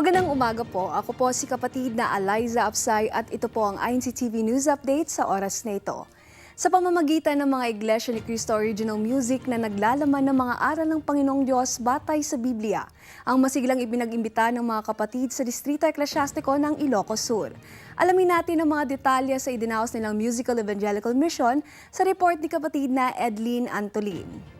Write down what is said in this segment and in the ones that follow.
Magandang umaga po. Ako po si kapatid na Eliza Apsay at ito po ang INCTV News Update sa oras na ito. Sa pamamagitan ng mga Iglesia ni Cristo Original Music na naglalaman ng mga aral ng Panginoong Diyos batay sa Biblia, ang masiglang ibinag-imbita ng mga kapatid sa Distrito Eklesyastiko ng Ilocos Sur. Alamin natin ang mga detalye sa idinaos nilang Musical Evangelical Mission sa report ni kapatid na Edlin Antolin.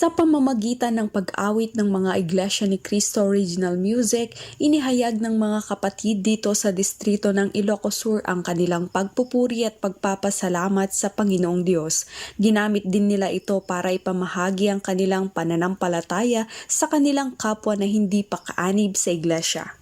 Sa pamamagitan ng pag-awit ng mga Iglesia ni Cristo Original Music, inihayag ng mga kapatid dito sa distrito ng Ilocos Sur ang kanilang pagpupuri at pagpapasalamat sa Panginoong Diyos. Ginamit din nila ito para ipamahagi ang kanilang pananampalataya sa kanilang kapwa na hindi pa kaanib sa Iglesia.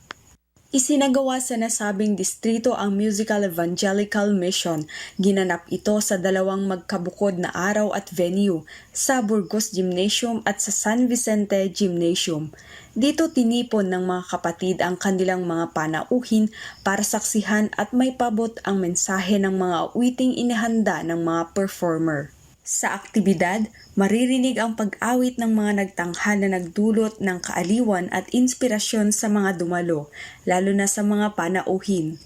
Isinagawa sa nasabing distrito ang Musical Evangelical Mission. Ginanap ito sa dalawang magkabukod na araw at venue, sa Burgos Gymnasium at sa San Vicente Gymnasium. Dito tinipon ng mga kapatid ang kanilang mga panauhin para saksihan at may pabot ang mensahe ng mga awiting inihanda ng mga performer. Sa aktibidad, maririnig ang pag-awit ng mga nagtanghal na nagdulot ng kaaliwan at inspirasyon sa mga dumalo, lalo na sa mga panauhin.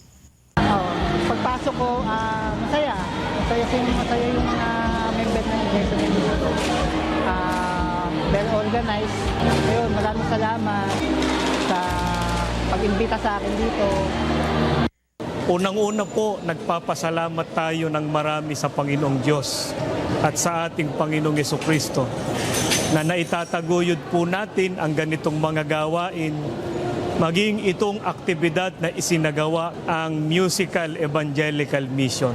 Oo. Pagpasok ko, ah, masaya. Masaya, sin masaya yung mga member ng Iglesia ng. Ah, well organized. Ayun, maraming salamat sa pag-imbita sa akin dito. Unang-una po, nagpapasalamat tayo ng marami sa Panginoong Diyos at sa ating Panginoong Yeso Kristo na naitataguyod po natin ang ganitong mga gawain maging itong aktibidad na isinagawa ang Musical Evangelical Mission.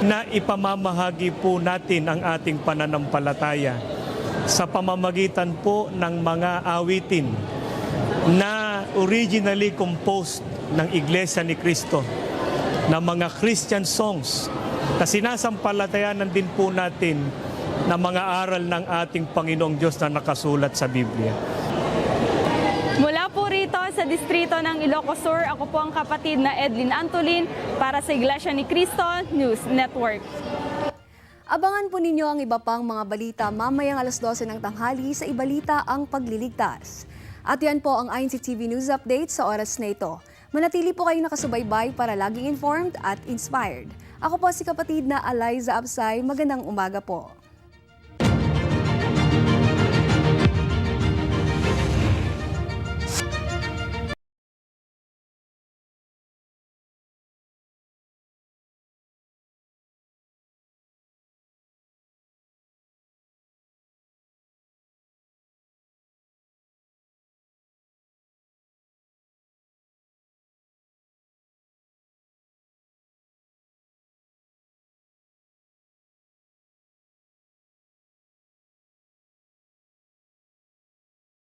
Na ipamamahagi po natin ang ating pananampalataya sa pamamagitan po ng mga awitin na originally composed ng Iglesia ni Cristo na mga Christian songs na sinasampalatayanan din po natin na mga aral ng ating Panginoong Diyos na nakasulat sa Biblia. Mula po rito sa distrito ng Ilocos Sur, ako po ang kapatid na Edlin Antolin para sa Iglesia ni Cristo News Network. Abangan po ninyo ang iba pang mga balita mamayang alas 12 ng tanghali sa Ibalita ang Pagliligtas. At yan po ang INCTV News Update sa oras na ito. Manatili po kayong nakasubaybay para laging informed at inspired. Ako po si kapatid na Eliza Absay. Magandang umaga po.